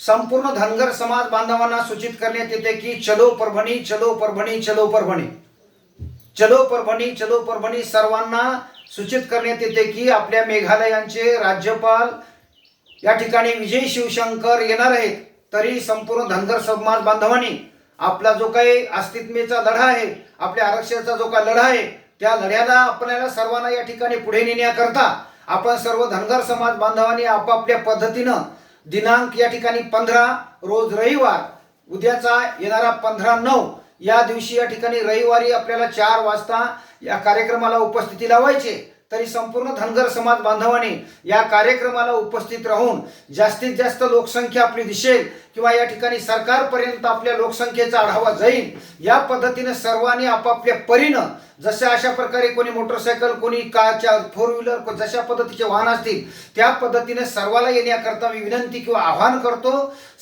संपूर्ण धनगर समाज बांधवांना सूचित करण्यात येते की चलो परभणी चलो परभणी चलो परभणी. चलो परभणी चलो परभणी सर्वांना सूचित करण्यात येते की आपल्या मेघालयांचे राज्यपाल या ठिकाणी विजय शिवशंकर येणार आहेत. तरी संपूर्ण धनगर समाज बांधवांनी आपला जो काही अस्तित्वेचा लढा आहे आपल्या आरक्षणाचा जो काही लढा आहे त्या लढ्याला आपल्याला सर्वांना या ठिकाणी पुढे नेण्याकरता आपण सर्व धनगर समाज बांधवांनी आपापल्या पद्धतीनं दिनांक या ठिकाणी पंधरा रोज रविवार उद्याचा येणारा पंधरा नऊ या दिवशी या ठिकाणी रविवारी आपल्याला चार वाजता या कार्यक्रमाला उपस्थिती लावायचे तरी संपूर्ण धनगर समाज बांधवाने या कार्यक्रमाला उपस्थित राहून जास्तीत जास्त लोकसंख्या आपली दिसेल किंवा या ठिकाणी सरकारपर्यंत आपल्या लोकसंख्येचा आढावा जाईल या पद्धतीने सर्वांनी आपापल्या परीनं जशा अशा प्रकारे कोणी मोटरसायकल कोणी कारच्या फोर व्हीलर जशा पद्धतीचे वाहन असतील त्या पद्धतीने सर्वाला येण्याकरता मी विनंती किंवा आवाहन करतो.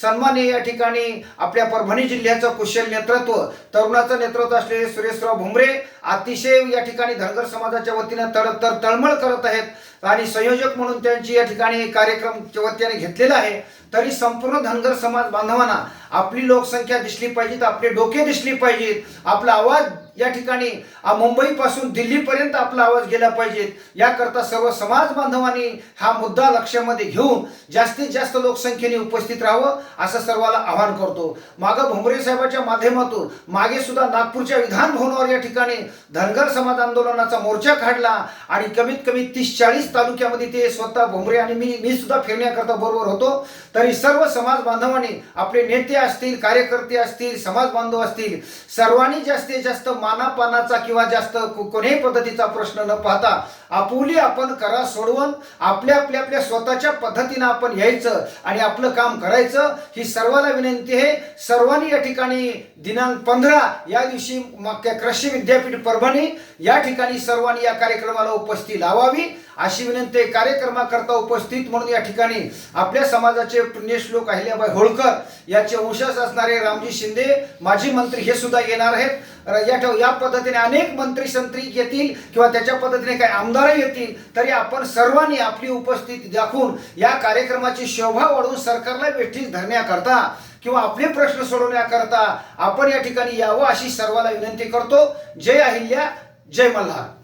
सन्मान्य या ठिकाणी आपल्या परभणी जिल्ह्याचं कुशल नेतृत्व तरुणाचं नेतृत्व असलेले सुरेशराव भुमरे अतिशय या ठिकाणी धनगर समाजाच्या वतीनं तडतर तळमळ करत आहेत आणि संयोजक म्हणून त्यांची या ठिकाणी कार्यक्रम वतीने घेतलेला आहे. तरी संपूर्ण धनगर समाज बांधवांना आपली लोकसंख्या दिसली पाहिजेत आपले डोके दिसली पाहिजेत. आपला आवाज या ठिकाणी मुंबईपासून दिल्लीपर्यंत आपला आवाज गेला पाहिजेत याकरता सर्व समाज बांधवांनी हा मुद्दा लक्षामध्ये घेऊन जास्तीत जास्त लोकसंख्येने उपस्थित राहावं असं सर्वाला आवाहन करतो. मागं भुमरे साहेबाच्या माध्यमातून मागे सुद्धा नागपूरच्या विधान भवनावर या ठिकाणी धनगर समाज आंदोलनाचा मोर्चा काढला आणि कमीत कमी तीस चाळीस तालुक्यामध्ये ते स्वतः भुमरे आणि मी मी सुद्धा फिरण्याकरता बरोबर होतो. तरी सर्व समाज बांधवांनी आपले नेते असतील कार्यकर्ते असतील समाज बांधव असतील सर्वांनी जास्तीत जास्त मानापानाचा किंवा जास्त को- कोणत्याही पद्धतीचा प्रश्न न पाहता आपुली आपण करा सोडवून आपल्या आपल्या आपल्या स्वतःच्या पद्धतीनं आपण यायचं आणि आपलं काम करायचं ही सर्वांना विनंती आहे. सर्वांनी या ठिकाणी दिनांक पंधरा या दिवशी कृषी विद्यापीठ परभणी या ठिकाणी सर्वांनी या कार्यक्रमाला उपस्थिती लावावी. अशी विनंती कार्यक्रमाकरता उपस्थित म्हणून या ठिकाणी आपल्या समाजाचे पुण्यश्लोक अहिल्याबाई होळकर याचे वंशज असणारे रामजी शिंदे माजी मंत्री हे सुद्धा येणार आहेत. र- या ठेव- या पद्धतीने अनेक मंत्री संत्री येतील किंवा त्याच्या पद्धतीने काही आमदार येतील तरी आपण सर्वांनी आपली उपस्थिती दाखवून या कार्यक्रमाची शोभा वाढवून सरकारला वेठीस धरण्याकरता किंवा आपले प्रश्न सोडवण्याकरता आपण या ठिकाणी यावं अशी सर्वांना विनंती करतो. जय अहिल्या जय मल्हार.